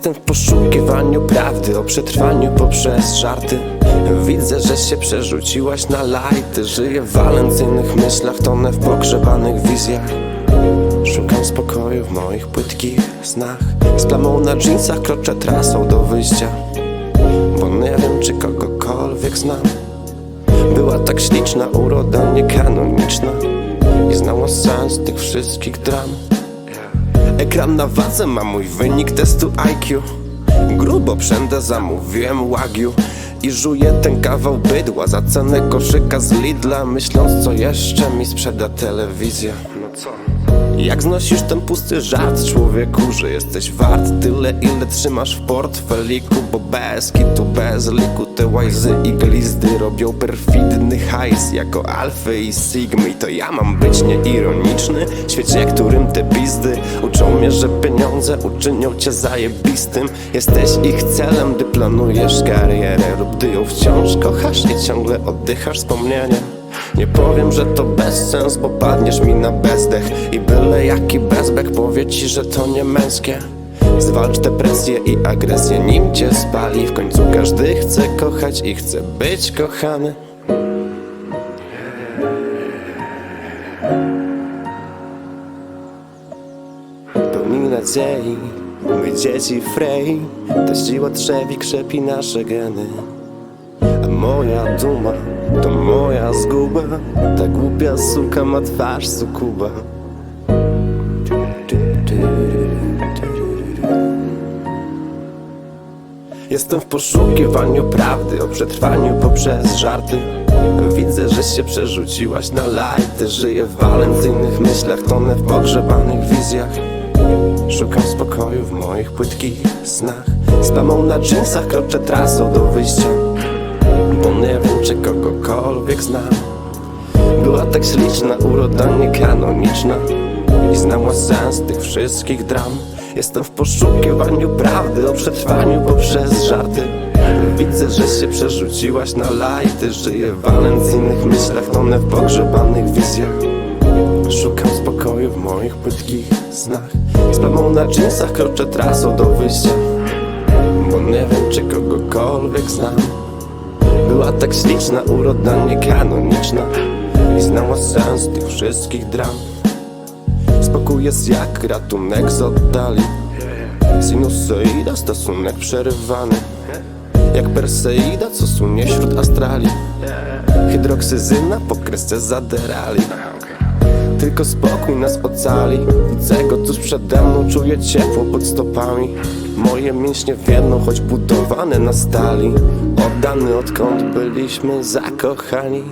Jestem w poszukiwaniu prawdy o przetrwaniu poprzez żarty. Widzę, że się przerzuciłaś na lajty. Żyję w walencyjnych myślach, tonę w pogrzebanych wizjach. Szukam spokoju w moich płytkich snach. Z plamą na dżinsach kroczę trasą do wyjścia Bo nie wiem, czy kogokolwiek znam. Była tak śliczna, uroda niekanoniczna I znała sens tych wszystkich dram Ekran na wadze ma mój wynik testu IQ Grubo przędę zamówiłem Wagyu I żuję ten kawał bydła za cenę koszyka z Lidla Myśląc co jeszcze mi sprzeda telewizja No co? Jak znosisz ten pusty żart człowieku, że jesteś wart tyle ile trzymasz w portfeliku Bo bez kitu, bez liku te łajzy i glizdy robią perfidny hajs Jako alfy i sigmy. I to ja mam być nieironiczny W świecie, którym te pizdy uczą mnie, że pieniądze uczynią cię zajebistym. Jesteś ich celem, gdy planujesz karierę lub gdy ją wciąż kochasz i ciągle oddychasz wspomnieniem nie powiem, że to bezsens, bo padniesz mi na bezdech. I byle jaki bezbek powie ci, że to nie męskie. Zwalcz depresję i agresję, nim cię spali. W końcu każdy chce kochać i chce być kochany. Pełni nadziei, my dzieci Frej Ta siła drzewi krzepi nasze geny. A moja duma to moja zguba Ta głupia suka ma twarz sukuba. Jestem w poszukiwaniu prawdy o przetrwaniu poprzez żarty. Widzę, że się przerzuciłaś na lajty. Żyję w walencyjnych myślach, tonę w pogrzebanych wizjach. Szukam spokoju w moich płytkich snach. Z plamą na dżinsach kroczę trasą do wyjścia nie wiem, czy kogokolwiek znam. Była tak śliczna, uroda niekanoniczna. I znała sens tych wszystkich dram. Jestem w poszukiwaniu prawdy o przetrwaniu poprzez żarty. Widzę, że się przerzuciłaś na lajty. Żyję w walencyjnych myślach, tonę w pogrzebanych wizjach. Szukam spokoju w moich płytkich snach. Z plamą na dżinsach kroczę trasą do wyjścia. Bo nie wiem, czy kogokolwiek znam Była tak śliczna, uroda niekanoniczna. I znała sens tych wszystkich dram. Spokój jest jak ratunek z oddali. Sinusoida, stosunek przerywany. Jak Perseida, co sunie wśród astrali Hydroksyzyna po kresce zaderali tylko spokój nas ocali. Widzę go tuż przede mną Czuję ciepło pod stopami. Moje mięśnie wiedzą, choć budowane na stali. Oddany odkąd byliśmy zakochani